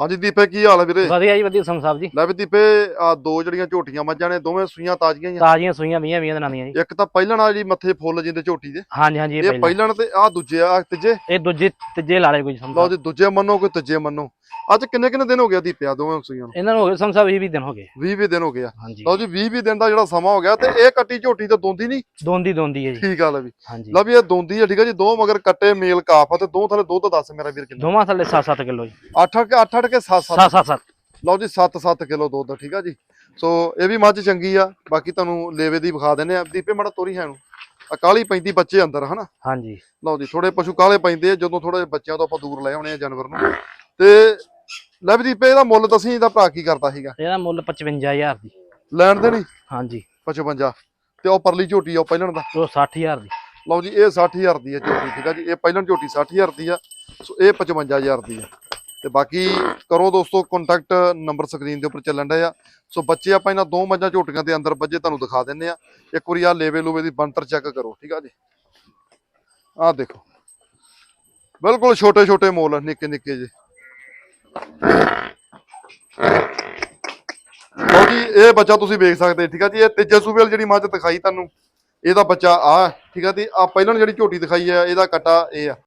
ਹਾਂਜੀ ਦੀਪੇ ਕੀ ਹਾਲ ਹੈ ਵੀਰੇ? ਵਧੀਆ ਜੀ ਵਧੀਆ ਸੰਗ ਸਾਹਿਬ ਜੀ? ਲੈ ਵੀ ਦੀਪੇ ਆ ਦੋ ਜਿਹੜੀਆਂ ਝੋਟੀਆਂ ਮੱਝਾਂ ਨੇ ਦੋਵੇਂ ਸੂਈਆਂ ਤਾਜ਼ੀਆਂ ਹੀ ਆ। ਤਾਜ਼ੀਆਂ ਸੂਈਆਂ 20 20 ਦਿਨਾਂ ਦੀਆਂ ਜੀ। ਇੱਕ ਤਾਂ ਪਹਿਲਣ ਆ ਜਿਹੜੀ ਮੱਥੇ ਫੁੱਲ ਜਿੰਦੇ ਝੋਟੀ ਦੇ। ਹਾਂਜੀ ਹਾਂਜੀ ਇਹ ਇਹ ਪਹਿਲਾਂ ਪਹਿਲਣ ਤੇ ਆ ਦੂਜੇ ਆ ਤੀਜੇ। ਇਹ ਦੂਜੇ ਤੀਜੇ ਲਾਲੇ ਕੋਈ ਸੰਗ ਲਓ ਜੀ ਦੂਜੇ ਮੰਨੋ ਕੋਈ ਤੀਜੇ ਮੰਨੋ। ਅੱਜ ਕਿੰਨੇ ਕਿੰਨੇ ਦਿਨ ਹੋ ਗਿਆ ਦੀਪਿਆ ਦੋਵੇਂ ਸੂਈਆਂ ਨੂੰ? ਇਹਨਾਂ ਨੂੰ ਹੋ ਗਏ ਸੰਗ ਸਾਹਿਬ 20 ਦਿਨ ਹੋ ਗਏ। 20 20 ਦਿਨ ਹੋ ਗਏ ਆ। ਹਾਂਜੀ। ਲਓ ਜੀ 20 20 ਦਿਨ ਦਾ ਜਿਹੜਾ ਸਮਾਂ ਹੋ ਗਿਆ ਤੇ ਇਹ ਕੱਟੀ ਝੋਟੀ ਤੇ ਦੋਂਦੀ ਨਹੀਂ? ਦੋਂਦੀ ਦੋਂਦੀ ਹੈ ਜੀ। ਠੀਕ ਗੱਲ ਹੈ ਵੀ। ਹਾਂਜੀ। ਲਓ ਵੀ ਇਹ ਦੋਂਦੀ ਹੈ ਠੀਕ ਹੈ ਜੀ ਦੋ ਮਗਰ ਕੱਟੇ ਮੇਲ ਕਾਫ ਆ ਤੇ ਦੋ ਥਲੇ ਦੁੱਧ ਦੱਸ ਮੇਰਾ ਵੀਰ ਕਿੰਨਾ। ਦੋਵਾਂ ਥੱਲੇ 7-7 ਕਿਲੋ ਜੀ। 8 8 ਕੇ 8 8 ਕੇ 7 7 7-7 ਲਓ ਜੀ 7-7 ਕਿਲੋ ਦੁੱਧ ਠੀਕ ਆ ਜੀ। ਸੋ ਇਹ ਵੀ ਮੱਝ ਚੰਗੀ ਆ। ਬਾਕੀ ਤੁਹਾਨੂੰ ਲੇਵੇ ਦੀ ਵਿਖਾ ਦਿੰਨੇ ਆ। ਦੀਪੇ ਮਾੜਾ ਤੋਰੀ ਹੈ ਨੂੰ। ਆ ਕਾਲੀ ਪੈਂਦੀ ਬੱਚੇ ਅੰਦਰ ਹਨਾ? ਹਾਂਜੀ। ਲਓ ਜੀ ਥੋੜੇ ਪਸ਼ੂ ਕਾਲੇ ਪੈਂਦੇ ਆ ਜਦੋਂ ਥੋੜੇ ਬੱਚਿਆਂ ਤੋਂ ਆਪਾਂ ਦੂਰ ਲੈ ਆਉਣੇ ਆ ਜਾਨਵਰ ਨੂੰ। ਤੇ ਲੈ ਵੀ ਦੀਪੇ ਇਹਦਾ ਮੁੱਲ ਦੱਸੀ ਇਹਦਾ ਭਰਾ ਕੀ ਕਰਦਾ ਸੀਗਾ? ਇਹਦਾ ਮੁੱਲ 55000 ਦੀ। ਲੈਣ ਦੇ ਨਹੀਂ ਹਾਂਜੀ। 55 ਤੇ ਉਹ ਪਰਲੀ ਝੋਟੀ ਆ ਪਹਿਲਣ ਦਾ? ਉਹ 60000 ਦੀ। ਲਓ ਜੀ ਇਹ 60000 ਦੀ ਆ ਝੋਟੀ ਠੀਕ ਆ ਜੀ? ਇਹ ਪਹਿਲਣ ਝੋਟੀ 60000 ਦੀ ਆ ਸੋ ਇਹ 55000 ਦੀ ਆ। ਤੇ ਬਾਕੀ ਕਰੋ ਦੋਸਤੋ ਕੰਟੈਕਟ ਨੰਬਰ ਸਕਰੀਨ ਦੇ ਉੱਪਰ ਚੱਲਣ ਡਿਆ ਸੋ ਬੱਚੇ ਆਪਾਂ ਇਹਨਾਂ ਦੋ ਮੱਝਾਂ ਝੋਟੀਆਂ ਦੇ ਅੰਦਰ ਬੱਜੇ ਤੁਹਾਨੂੰ ਦਿਖਾ ਦਿੰਨੇ ਆ। ਇੱਕ ਵਾਰੀ ਆ ਲੇਵੇ ਲੂਵੇ ਦੀ ਬੰਤਰ ਚੈੱਕ ਕਰੋ ਠੀਕ ਆ ਜੀ? ਆਹ ਦੇਖੋ। ਬਿਲਕੁਲ ਛੋਟੇ ਛੋਟੇ ਮੋਲ ਆ, ਨਿੱਕੇ ਨਿੱਕੇ ਜੇ। ਲਓ ਇਹ ਬੱਚਾ ਤੁਸੀਂ ਵੇਖ ਸਕਦੇ, ਠੀਕ ਆ ਜੀ? ਇਹ ਤੀਜੇ ਸੂਬੇ ਵਾਲੀ ਜਿਹੜੀ ਮੱਝ ਦਿਖਾਈ ਤੁਹਾਨੂੰ, ਇਹਦਾ ਬੱਚਾ ਆ, ਠੀਕ ਆ ਤੇ ਆ ਪਹਿਲਾਂ ਜਿਹੜੀ ਝੋਟੀ ਦਿਖਾਈ ਆ, ਇਹਦਾ ਕੱਟਾ ਇਹ ਆ।